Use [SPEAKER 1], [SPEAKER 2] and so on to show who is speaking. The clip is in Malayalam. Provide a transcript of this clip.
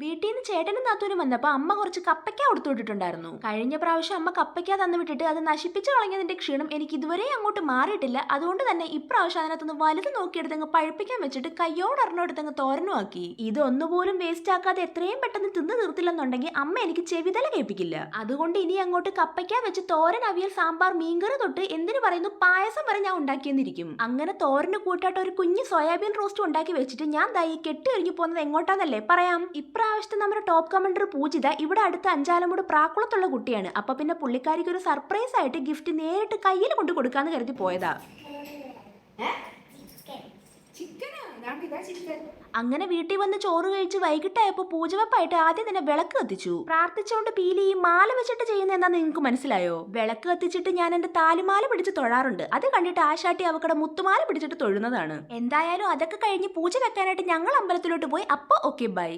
[SPEAKER 1] വീട്ടിൽ നിന്ന് ചേട്ടനും നാത്തൂനും വന്നപ്പോൾ അമ്മ കുറച്ച് കപ്പയ്ക്ക കൊടുത്തു വിട്ടിട്ടുണ്ടായിരുന്നു. കഴിഞ്ഞ പ്രാവശ്യം അമ്മ കപ്പയ്ക്ക തന്നു വിട്ടിട്ട് അത് നശിപ്പിച്ചു കളഞ്ഞതിന്റെ ക്ഷീണം എനിക്ക് ഇതുവരെ അങ്ങോട്ട് മാറിയിട്ടില്ല. അതുകൊണ്ട് തന്നെ ഇപ്രാവശ്യം അതിനകത്തുനിന്ന് വലുത് നോക്കിയെടുത്തങ്ങ് പഴുപ്പിക്കാൻ വെച്ചിട്ട് കയ്യോടറിഞ്ഞെടുത്തങ്ങ് തോരനുമാക്കി ഇത് ഒന്നുപോലും വേസ്റ്റ് ആക്കാതെ എത്രയും പെട്ടെന്ന് തിന്നു തീർത്തില്ലെന്നുണ്ടെങ്കിൽ അമ്മ എനിക്ക് ചെവിതല കേൾപ്പിക്കില്ല. അതുകൊണ്ട് ഇനി അങ്ങോട്ട് കപ്പയ്ക്ക വെച്ച് തോരൻ അവിയൽ സാമ്പാർ മീൻകറി തൊട്ട് എന്തിനു പറയുന്നു പായസം വരെ ഞാൻ ഉണ്ടാക്കിയെന്നിരിക്കും. അങ്ങനെ തോരന് കൂട്ടായിട്ട് ഒരു കുഞ്ഞ് സോയാബീൻ റോസ്റ്റ് ഉണ്ടാക്കി വെച്ചിട്ട് ഞാൻ ദാ കെട്ടി ഒരുങ്ങി പോകുന്നത് എങ്ങോട്ടാന്നല്ലേ പറയാം. ഇപ്രാവശ്യത്തെ നമ്മുടെ ടോപ്പ് കമൻഡർ പൂജിത ഇവിടെ അടുത്ത അഞ്ചാലമൂട് പ്രാക്കുളത്തുള്ള കുട്ടിയാണ്. അപ്പൊ പിന്നെ പുള്ളിക്കാരിക്ക് ഒരു സർപ്രൈസ് ആയിട്ട് ഗിഫ്റ്റ് നേരിട്ട് കയ്യിൽ കൊണ്ട് കൊടുക്കാന്ന് കരുതി പോയതാ. അങ്ങനെ വീട്ടിൽ വന്ന് ചോറ് കഴിച്ച് വൈകിട്ടായപ്പോ പൂജവെപ്പായിട്ട് ആദ്യം തന്നെ വിളക്ക് കത്തിച്ചു. പ്രാർത്ഥിച്ചുകൊണ്ട് പീലി ഈ മാല വെച്ചിട്ട് ചെയ്യുന്ന എന്താന്ന് നിങ്ങൾക്ക് മനസ്സിലായോ? വിളക്ക് കത്തിച്ചിട്ട് ഞാൻ എന്റെ താലിമാല പിടിച്ച് തൊഴാറുണ്ട്. അത് കണ്ടിട്ട് ആശാട്ടി അവക്കടെ മുത്തുമാല പിടിച്ചിട്ട് തൊഴുന്നതാണ്. എന്തായാലും അതൊക്കെ കഴിഞ്ഞ് പൂജ വെക്കാനായിട്ട് ഞങ്ങൾ അമ്പലത്തിലോട്ട് പോയി. അപ്പൊ ഓക്കെ ബൈ